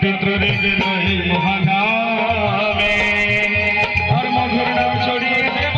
পিতৃদেব রহি মহাধামে। ধর্মগুর নাম ছড়িয়ে দেব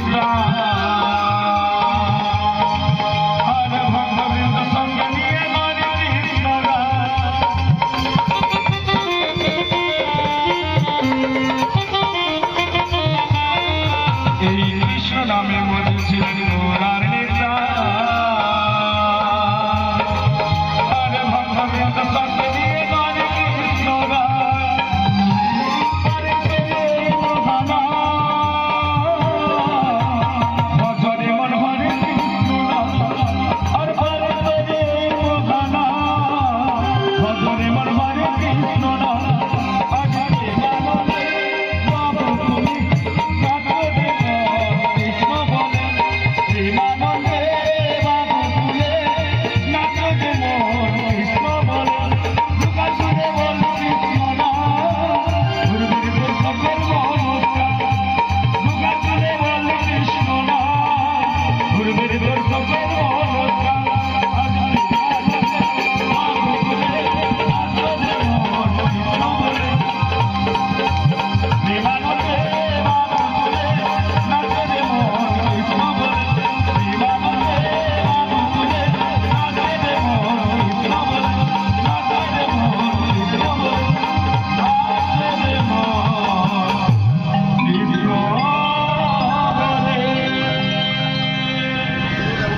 Krishna